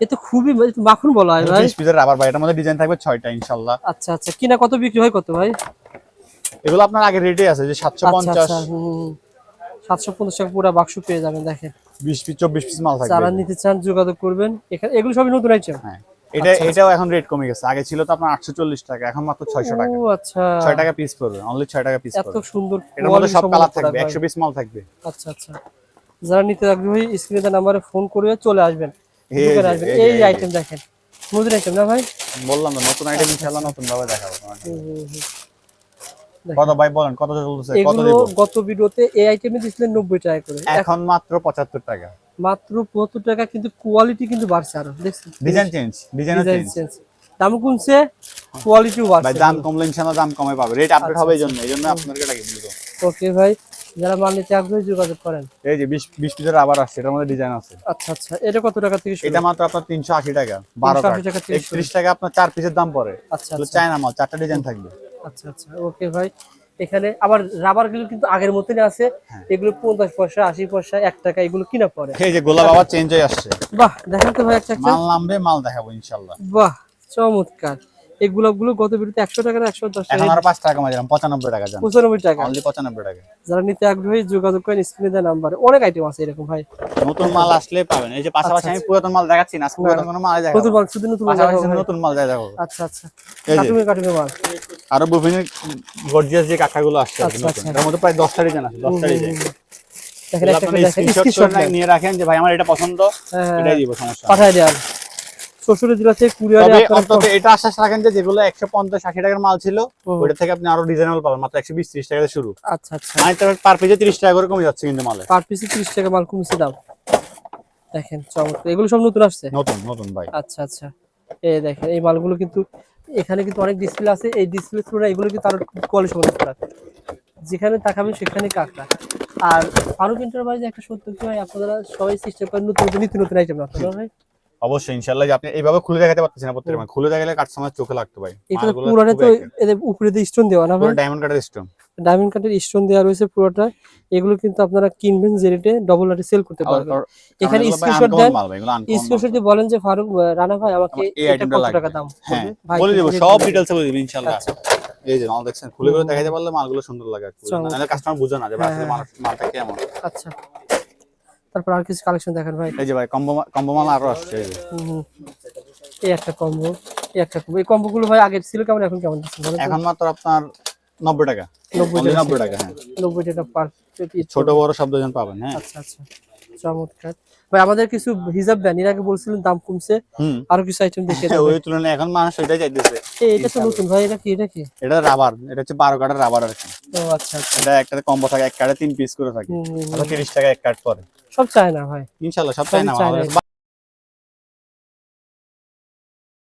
এ তো খুবই মাখন বলা হয় ভাই। বিশ পিসের রাবার ভাই এটার মধ্যে ডিজাইন থাকবে ছয়টা ইনশাল্লাহ। আচ্ছা আচ্ছা কিনা কত বিক্রি হয় কত ভাই? এগুলো আপনার আগে রেটে আছে যে সাতশো আচ্ছা পঞ্চাশ। আচ্ছা সাতশো পঞ্চাশ টাকা পুরো বাক্স পেয়ে যাবেন দেখেন। বিশ পিস চব্বিশ পিস মাল থাকবে। যারা নিতে চান যোগাযোগ করবেন। এখানে এগুলো সবই নতুন আইটেম হ্যাঁ এটা এটাও এখন রেট কমে গেছে। আগে ছিল তো আপনার আটশো চল্লিশ টাকা এখন মাত্র ছয়শো টাকা। ও আচ্ছা। ছয় টাকা পিস পড়বে অনলি ছয় টাকা পিস এত সুন্দর এটার মধ্যে সব কালার থাকবে পিস মাল থাকবে। আচ্ছা আচ্ছা। যারা নিতে আগ্রহী স্ক্রিনে নাম্বারে ফোন করে চলে আসবেন। এই। আইটেম দেখেন। নতুন আইটেম না ভাই? বললাম তো নতুন আইটেম ইনশাল্লাহ নতুন ভাবে দেখাবো তোমাকে। হুম, হুম, হুম। কত ভাই বলেন কত চলতেছে কত এগুলো গত ভিডিওতে এই আইটেমে দিছিলেন নব্বই টাকা করে। এখন মাত্র পঁচাত্তর টাকা। মাত্র পঁচাত্তর টাকা কিন্তু কোয়ালিটি কিন্তু বাড়ছে আরও দেখছেন? ডিজাইন চেঞ্জ ডিজাইন চেঞ্জ দাম কমছে কোয়ালিটিও ভাই দাম কমলে দাম কমে পাবে। রেট আপডেট আচ্ছা, হবে এই জন্য এই জন্য আপনাদেরকে বলতো ওকে ভাই। যারা মাল নিতে আগ্রহী যোগাযোগ করেন। এই যে পিসের আবার আসছে এটার মধ্যে ডিজাইন আছে। আচ্ছা আচ্ছা। এটা কত টাকা থেকে শুরু? এটা মাত্র আপনার তিনশো আশি টাকা বারো 380 টাকা টাকা আপনার চার পিসের দাম পড়ে। আচ্ছা আচ্ছা। চায়না মাল চারটা ডিজাইন থাকবে। আচ্ছা আচ্ছা। ওকে ভাই। এখানে আবার রাবারগুলো কিন্তু আগের মতনই আছে। হ্যাঁ। এগুলো পঞ্চাশ পয়সা আশি পয়সা এক টাকা এগুলো কিনা পড়ে। এই যে গোলাপ আবার চেঞ্জ হয়ে আসছে। বাহ দেখেন তো ভাই একটা। মাল নামবে মাল দেখাবো ইনশাল্লাহ। বাহ চমৎকার। এই গোলাপগুলো গত ভিডিওতে একশো টাকা একশো দশ টাকা এখন আর পাঁচ টাকা কমে দিলাম পঁচানব্বই টাকা পঁচানব্বই টাকা। অনলি পঁচানব্বই টাকা। যারা নিতে আগ্রহী যোগাযোগ করেন স্ক্রিনে দেওয়া নাম্বারে অনেক আইটেম আছে এরকম ভাই। নতুন মাল আসলে পাবেন। এই যে পাশাপাশি আমি পুরাতন মাল দেখাচ্ছি না পুরাতন কোনো মাল দেখাবো নতুন মাল শুধু নতুন মাল নতুন মাল দেখাবো। আচ্ছা আচ্ছা। কাটুমে কাটুমে মাল। আরও বিভিন্ন গর্জিয়াস যে আসছে আচ্ছা। আচ্ছা। মধ্যে প্রায় দশটা ডিজাইন আছে দশটা ডিজাইন দেখেন একটা দেখেন। স্ক্রিনশট নিয়ে রাখেন যে ভাই আমার এটা পছন্দ হ্যাঁ এটাই দিব সমস্যা। পাঠায় দেন শ্বশুরের জেলাতে কুরিয়ারে অন্তত এটা আশ্বাস রাখেন যে যেগুলো একশো পঞ্চাশ ষাট টাকার মাল ছিল। ওইটা থেকে আপনি আরও ডিজাইনেবল পাবেন। মাত্র একশো বিশ ত্রিশ টাকা থেকে শুরু। আচ্ছা আচ্ছা। মানে পার পেজে ত্রিশ টাকা করে কমে যাচ্ছে কিন্তু মালে। পার পিসে 30 টাকা মাল কমছে দাম। দেখেন চমৎকার। এগুলো সব নতুন আসছে? নতুন নতুন ভাই। আচ্ছা আচ্ছা। এই দেখেন এই মালগুলো কিন্তু এখানে কিন্তু অনেক ডিসপ্লে আছে। এই ডিসপ্লে তুলনায় এগুলো কিন্তু আরও কোয়ালিটি সম্পন্ন যেখানে তাকাবেন সেখানে কাঁকড়া। আর আরও এন্টারপ্রাইজে একটা সত্য কি হয় আপনারা সবাই চেষ্টা করেন নতুন নতুন নিত্য নতুন আইটেম আপনারা ভাই? অবশ্যই ইনশাল্লাহ যে আপনি এইভাবে খুলে দেখাতে পারতেছেন না প্রত্যেক মাল খুলে দেখালে কাস্টমার চোখে লাগতে ভাই এটা পুরোটা তো এদের উপরে দিয়ে স্টোন দেওয়া না ভাই? ডায়মন্ড কাটার সিস্টেম ডায়মন্ড কাটের স্টোন দেওয়া রয়েছে পুরোটা। এগুলো কিন্তু আপনারা কিনবেন যে রেটে ডবল রেটে সেল করতে পারবেন। এখানে স্ক্রিনশট দেন। স্ক্রিনশট দিয়ে বলেন যে ফারুক রানা ভাই আমাকে এই এটা আইটেমটা কত টাকা দাম? হ্যাঁ বলে দেবো সব। ডিটেলসে বলে দেবো ইনশাল্লাহ আচ্ছা। এই যে মাল দেখছেন খুলে করে দেখাতে পারলে মালগুলো সুন্দর লাগে আর কাস্টমার বুঝে না যে আসলে হ্যাঁ। মালটা কেমন। আচ্ছা। তারপর আর কিছু কালেকশন দেখেন ভাই। এই যে ভাই কম্বো কম্বো মাল আরও আসছে এই একটা কম্বো এই একটা কম্বো এই কম্বো গুলো ভাই আগে ছিল কেমন এখন কেমন এখন মাত্র আপনার নব্বই টাকা। নব্বই Only টাকা। নব্বই টাকা হ্যাঁ। নব্বই টাকা পার ছোট বড় সব দুজন পাবেন হ্যাঁ। আচ্ছা আচ্ছা। চমৎকার। ভাই আমাদের কিছু হিজাব দেন এর আগে বলছিলেন দাম কমছে আরও কিছু আইটেম ওই তুলনায় এখন মানুষ ওইটাই চাইতেছে। এটা তো নতুন ভাই এটা কি এটা কি? এটা রাবার এটা হচ্ছে বারো কাটার রাবার আর কি। ও আচ্ছা আচ্ছা। এটা একটাতে কম্বো থাকে এক কাটে তিন পিস করে থাকে। হুম, হুম, হুম। আচ্ছা তিরিশ টাকা এক কাট পরে। সব চায় না ভাই। ইনশাল্লাহ সব চাই না